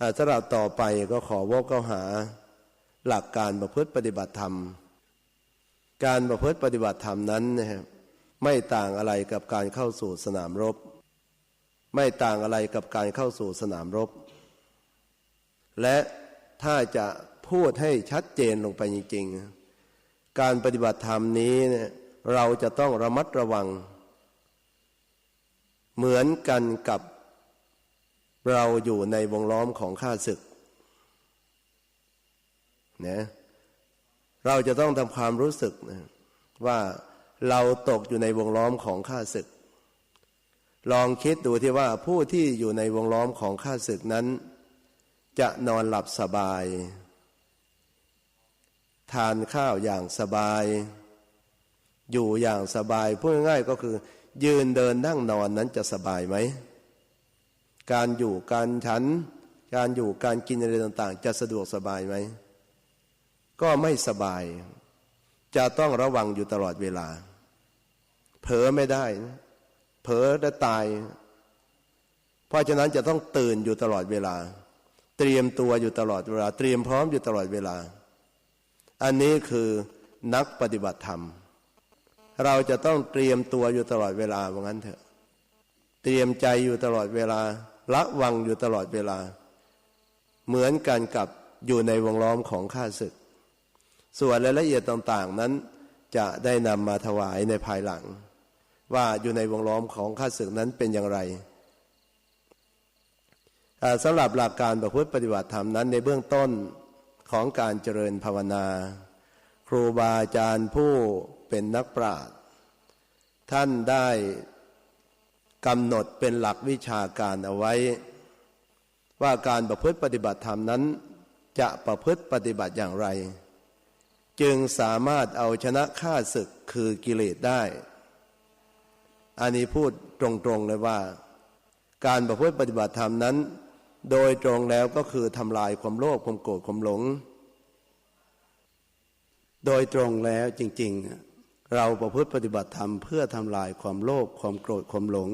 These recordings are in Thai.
อาสำหรับต่อไปก็ขอวกเข้าหาหลักการประพฤติปฏิบัติธรรม การประพฤติปฏิบัติธรรมนั้นนะครับไม่ต่างอะไรกับการเข้าสู่สนามรบ ไม่ต่างอะไรกับการเข้าสู่สนามรบ และถ้าจะพูดให้ชัดเจนลงไปจริงๆ การปฏิบัติธรรมนี้เนี่ยเราจะต้องระมัดระวัง เหมือนกันกับ เราอยู่ในวงล้อมของข้าศึกนะเราจะต้องทำความรู้สึกนะว่าเราตกอยู่ในวงล้อมของข้าศึก ลองคิดดูที่ว่าผู้ที่อยู่ในวงล้อมของข้าศึกนั้น จะนอนหลับสบาย ทานข้าวอย่างสบาย อยู่อย่างสบายพูดง่ายๆก็คือ ยืนเดินนั่งนอนนั้นจะสบายไหม การอยู่การฉัน การอยู่การกินอะไรต่าง ๆ จะสะดวกสบายไหม ก็ไม่สบาย จะต้องระวังอยู่ตลอดเวลา เผลอไม่ได้ เผลอจะตาย เพราะฉะนั้นจะต้องตื่นอยู่ตลอดเวลา เตรียมตัวอยู่ตลอดเวลา เตรียมพร้อมอยู่ตลอดเวลา อันนี้คือนักปฏิบัติธรรม เราจะต้องเตรียมตัวอยู่ตลอดเวลาว่างั้นเถอะ เตรียมใจอยู่ตลอดเวลา ละวังอยู่ตลอดเวลา เหมือนกันกับอยู่ในวงล้อมของข้าศึก ส่วนรายละเอียดต่างๆนั้นจะได้นำมาถวายในภายหลัง ว่าอยู่ในวงล้อมของข้าศึกนั้นเป็นอย่างไรสำหรับหลักการประพฤติปฏิบัติธรรมนั้นในเบื้องต้นของการเจริญภาวนา ครูบาอาจารย์ผู้เป็นนักปราชญ์ท่านได้ กำหนดเป็นหลักวิชาการเอาไว้ ว่าการประพฤติปฏิบัติธรรมนั้น จะประพฤติปฏิบัติอย่างไร จึงสามารถเอาชนะข้าศึกคือกิเลสได้ อันนี้พูดตรงๆเลยว่า การประพฤติปฏิบัติธรรมนั้น โดยตรงแล้วก็คือทำลายความโลภความโกรธความหลง โดยตรงแล้วจริง ๆ เราประพฤติปฏิบัติธรรมเพื่อทำลายความโลภความโกรธความหลง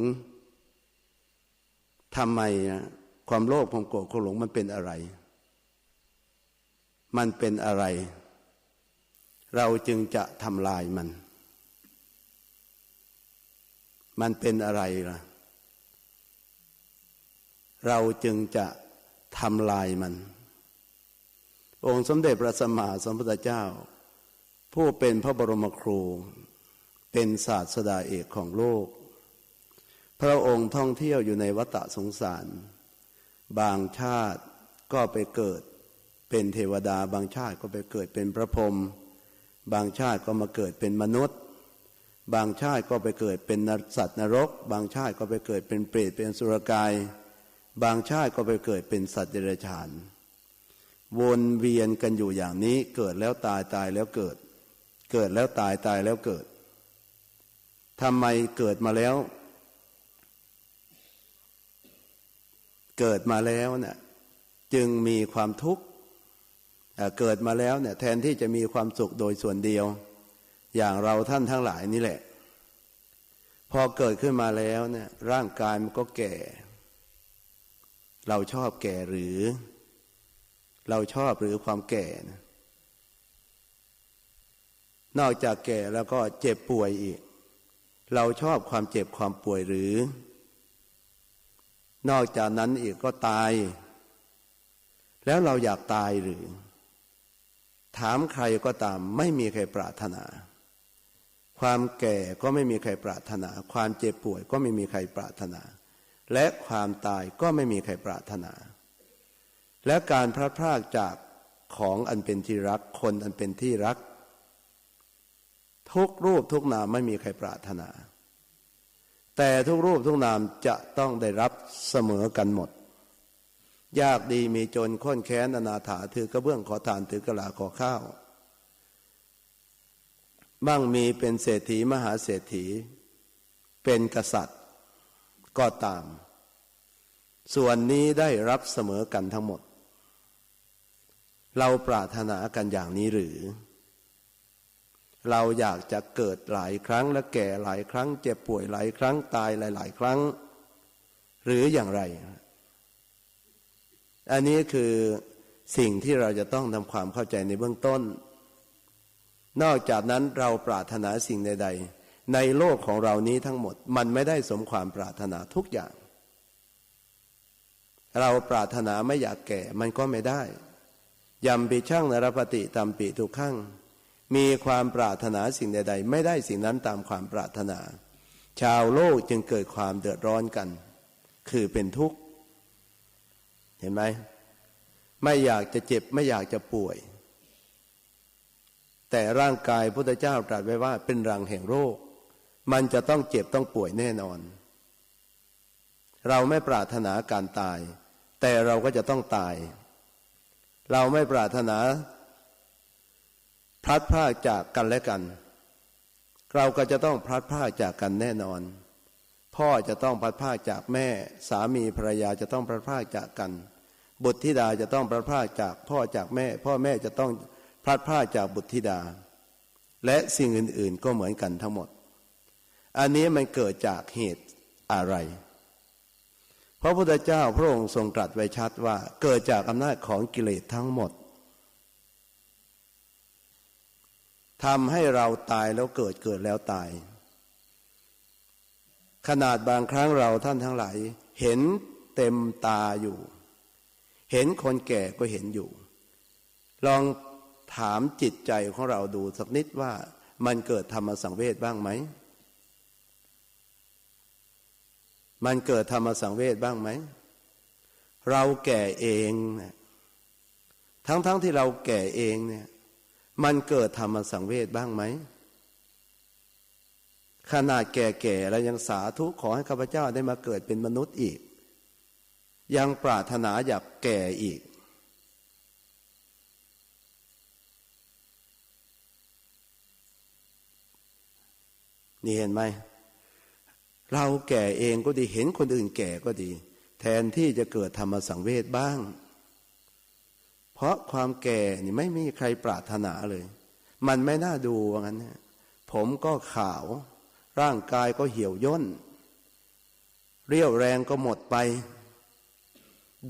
ทำไมนะความโลภความโกรธความหลงมันเป็นอะไร มันเป็นอะไร เราจึงจะทำลายมัน มันเป็นอะไรล่ะ เราจึงจะทำลายมัน องค์สมเด็จพระสัมมาสัมพุทธเจ้า ผู้เป็นพระบรมครู เป็นศาสดาเอกของโลก พระองค์ท่องเที่ยวอยู่ในวัฏสงสาร บางชาติก็ไปเกิดเป็นเทวดา บางชาติก็ไปเกิดเป็นพระพรหมบางชาติก็มาเกิดเป็นมนุษย์ บางชาติก็ไปเกิดเป็นสัตว์นรก บางชาติก็ไปเกิดเป็นเปรตเป็นสุรกาย บางชาติก็ไปเกิดเป็นสัตว์เดรัจฉาน วนเวียนกันอยู่อย่างนี้เกิดแล้วตายตายแล้วเกิด เกิดแล้วตายตายแล้วเกิดทำไมเกิดมาแล้ว เกิดมาแล้วเนี่ยจึงมีความทุกข์เกิดมาแล้วเนี่ยแทนที่จะมีความสุขโดยส่วนเดียว อย่างเราท่านทั้งหลายนี่แหละ พอเกิดขึ้นมาแล้วเนี่ยร่างกายมันก็แก่ เราชอบแก่หรือ เราชอบหรือความแก่นะ นอกจากแก่แล้วก็เจ็บป่วยอีก เราชอบความเจ็บความป่วยหรือ นอกจากนั้นอีกก็ตาย แล้วเราอยากตายหรือ ถามใครก็ตามไม่มีใครปรารถนา ความแก่ก็ไม่มีใครปรารถนา ความเจ็บป่วยก็ไม่มีใครปรารถนา และความตายก็ไม่มีใครปรารถนา และการพลัดพรากจากของอันเป็นที่รักคนอันเป็นที่รัก ทุกรูปทุกนามไม่มีใครปรารถนา แต่ทุกรูปทุกนามจะต้องได้รับเสมอกันหมด ยากดีมีจนค้นแค้นอนาถาถือกระเบื้องขอทานถือกระลาขอข้าว บ้างมีเป็นเศรษฐีมหาเศรษฐี เป็นกษัตริย์ก็ตาม ส่วนนี้ได้รับเสมอกันทั้งหมด เราปรารถนากันอย่างนี้หรือ เราอยากจะเกิดหลายครั้งและแก่หลายครั้ง เจ็บป่วยหลายครั้งตายหลาย ๆ ครั้ง หรืออย่างไร อันนี้คือสิ่งที่เราจะต้องทำความเข้าใจในเบื้องต้น นอกจากนั้นเราปรารถนาสิ่งใด ๆ ในโลกของเรานี้ทั้งหมด มันไม่ได้สมความปรารถนาทุกอย่าง เราปรารถนาไม่อยากแก่มันก็ไม่ได้ยำปีช่างนรปฏิตามปีทุกขั้ง มีความปรารถนาสิ่งใด ๆ ไม่ได้สิ่งนั้นตามความปรารถนา ชาวโลกจึงเกิดความเดือดร้อนกัน คือเป็นทุกข์ เห็นไหมไม่อยากจะเจ็บไม่อยากจะป่วย แต่ร่างกายพุทธเจ้าตรัสไว้ว่าเป็นรังแห่งโรค มันจะต้องเจ็บต้องป่วยแน่นอน เราไม่ปรารถนาการตาย แต่เราก็จะต้องตาย เราไม่ปรารถนา พลัดพรากจากกันและกัน เราก็จะต้องพลัดพรากจากกันแน่นอน พ่อจะต้องพลัดพรากจากแม่ สามีภรรยาจะต้องพลัดพรากจากกัน บุตรธิดาจะต้องพลัดพรากจากพ่อจากแม่ พ่อแม่จะต้องพลัดพรากจากบุตรธิดา และสิ่งอื่นๆก็เหมือนกันทั้งหมด อันนี้มันเกิดจากเหตุอะไรพระพุทธเจ้าพระองค์ทรงตรัสไว้ชัดว่าเกิดจากอำนาจของกิเลสทั้งหมด ทำให้เราตายแล้วเกิดเกิดแล้วตาย ขนาดบางครั้งเราท่านทั้งหลายเห็นเต็มตาอยู่ เห็นคนแก่ก็เห็นอยู่ ลองถามจิตใจของเราดูสักนิดว่ามันเกิดธรรมสังเวชบ้างไหม มันเกิดธรรมสังเวชบ้างไหม เราแก่เองทั้งๆทที่เราแก่เองเนี่ย มันเกิดธรรมสังเวชบ้างไหม ขนาดแก่ๆแล้วยังสาธุขอให้ข้าพเจ้าได้มาเกิดเป็นมนุษย์อีก ยังปรารถนาอยากแก่อีก นี่เห็นไหม เราแก่เองก็ดีเห็นคนอื่นแก่ก็ดี แทนที่จะเกิดธรรมสังเวชบ้าง เพราะความแก่นี่ไม่มีใครปรารถนาเลย มันไม่น่าดูว่างั้นผมก็ขาว ร่างกายก็เหี่ยวย่น เรี่ยวแรงก็หมดไป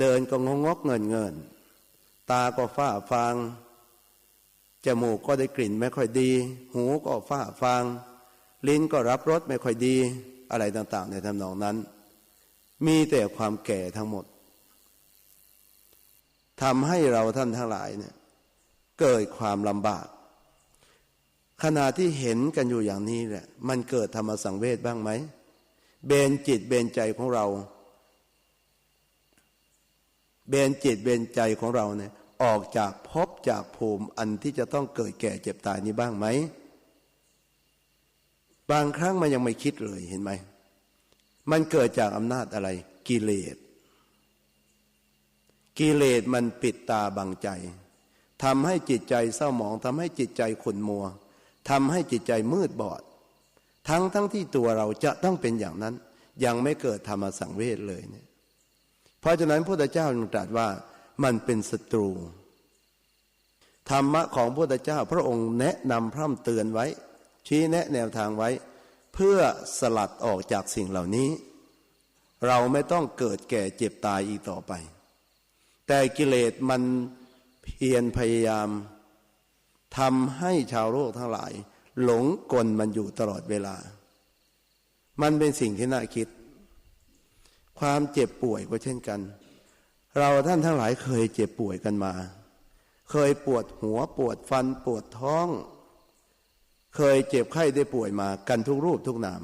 เดินก็งงกเงินเงิน ตาก็ฝ้าฟางจมูกก็ได้กลิ่นไม่ค่อยดี หูก็ฝ้าฟาง ลิ้นก็รับรสไม่ค่อยดี อะไรต่างๆ ในทำนองนั้น มีแต่ความแก่ทั้งหมด ทำให้เราท่านทั้งหลายเนี่ยเกิดความลำบาก ขณะที่เห็นกันอยู่อย่างนี้แหละมันเกิดธรรมสังเวชบ้างไหม เบนจิตเบนใจของเรา เบนจิตเบนใจของเราเนี่ยออกจากภพจากภูมิอันที่จะต้องเกิดแก่เจ็บตายนี้บ้างไหม บางครั้งมันยังไม่คิดเลยเห็นไหม มันเกิดจากอำนาจอะไรกิเลส กิเลสมันปิดตาบังใจทำให้จิตใจเศร้าหมองทำให้จิตใจขุ่นมัวทำให้จิตใจมืดบอด ทั้งทั้งที่ตัวเราจะต้องเป็นอย่างนั้น ยังไม่เกิดธรรมสังเวชเลยเนี่ยเพราะฉะนั้นพระพุทธเจ้าจึงตรัสว่ามันเป็นศัตรู ธรรมะของพระพุทธเจ้า พระองค์แนะนำพร่ำเตือนไว้ ชี้แนะแนวทางไว้ เพื่อสลัดออกจากสิ่งเหล่านี้ เราไม่ต้องเกิดแก่เจ็บตายอีกต่อไป แต่กิเลสมันเพียรพยายามทำให้ชาวโลกทั้งหลาย หลงกลมันอยู่ตลอดเวลา มันเป็นสิ่งที่น่าคิด ความเจ็บป่วยก็เช่นกัน เราท่านทั้งหลายเคยเจ็บป่วยกันมา เคยปวดหัวปวดฟันปวดท้อง เคยเจ็บไข้ได้ป่วยมากันทุกรูปทุกนาม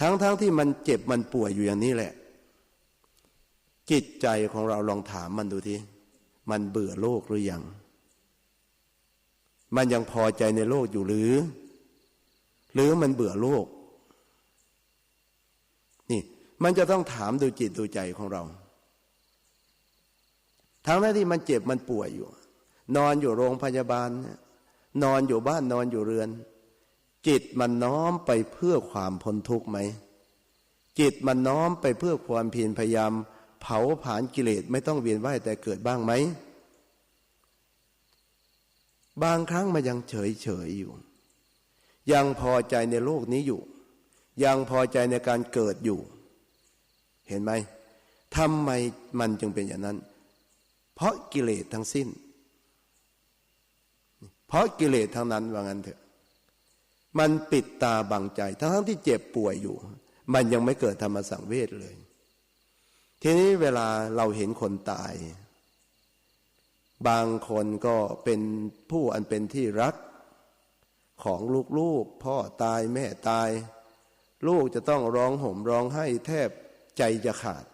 ทั้งๆทที่มันเจ็บมันป่วยอยู่อย่างนี้แหละ จิตใจของเราลองถามมันดูทีมันเบื่อโลกหรือยัง มันยังพอใจในโลกอยู่หรือ หรือมันเบื่อโลก นี่ มันจะต้องถามดูจิตดูใจของเรา ทั้งนั้นที่มันเจ็บมันป่วยอยู่ นอนอยู่โรงพยาบาล นอนอยู่บ้านนอนอยู่เรือน จิตมันน้อมไปเพื่อความพ้นทุกข์ไหม จิตมันน้อมไปเพื่อความเพียรพยายาม เผาผลาญกิเลสไม่ต้องเวียนว่ายแต่เกิดบ้างไหม บางครั้งมันยังเฉยเฉยอยู่ ยังพอใจในโลกนี้อยู่ ยังพอใจในการเกิดอยู่ เห็นไหมทำไมมันจึงเป็นอย่างนั้น เพราะกิเลสทั้งสิ้น เพราะกิเลสทั้งนั้นว่างั้นเถอะ มันปิดตาบังใจ ทั้งทั้งที่เจ็บป่วยอยู่ มันยังไม่เกิดธรรมสังเวชเลย ทีนี้เวลาเราเห็นคนตาย บางคนก็เป็นผู้อันเป็นที่รักของลูกๆ พ่อตายแม่ตาย ลูกจะต้องร้องห่มร้องไห้แทบใจจะขาด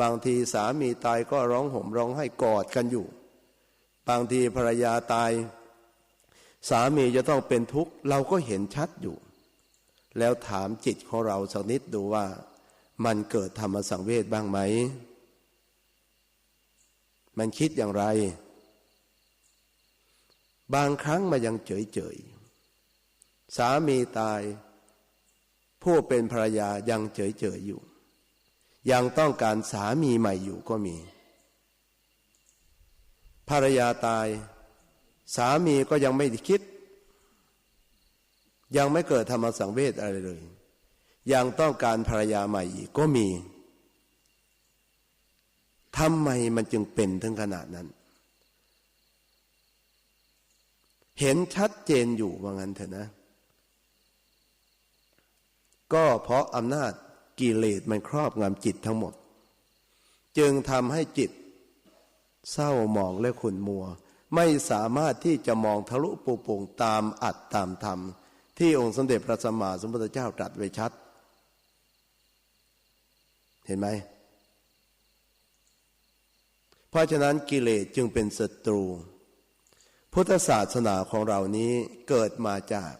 บางทีสามีตายก็ร้องห่มร้องไห้กอดกันอยู่ บางทีภรรยาตาย สามีจะต้องเป็นทุกข์เราก็เห็นชัดอยู่ แล้วถามจิตของเราสักนิดดูว่า มันเกิดธรรมสังเวชบ้างไหม มันคิดอย่างไร บางครั้งมายังเฉยเฉยๆสามีตาย ผู้เป็นภรรยายังเฉยเฉยๆอยู่ ยังต้องการสามีใหม่อยู่ก็มี ภรรยาตาย สามีก็ยังไม่คิด ยังไม่เกิดธรรมสังเวชอะไรเลย ยังต้องการภรรยาใหม่อีกก็มีทำไมมันจึงเป็นถึงขนาดนั้น เห็นชัดเจนอยู่ว่างั้นเถอะนะ ก็เพราะอำนาจกิเลสมันครอบงำจิตทั้งหมด จึงทำให้จิต เศร้าหมองและขุ่นมัว ไม่สามารถที่จะมองทะลุปูโป่งตามอัดตามธรรม ที่องค์สมเด็จพระสัมมาสัมพุทธเจ้าตรัสไว้ชัด เห็นไหม เพราะฉะนั้นกิเลสจึงเป็นศัตรู พุทธศาสนาของเรานี้เกิดมาจาก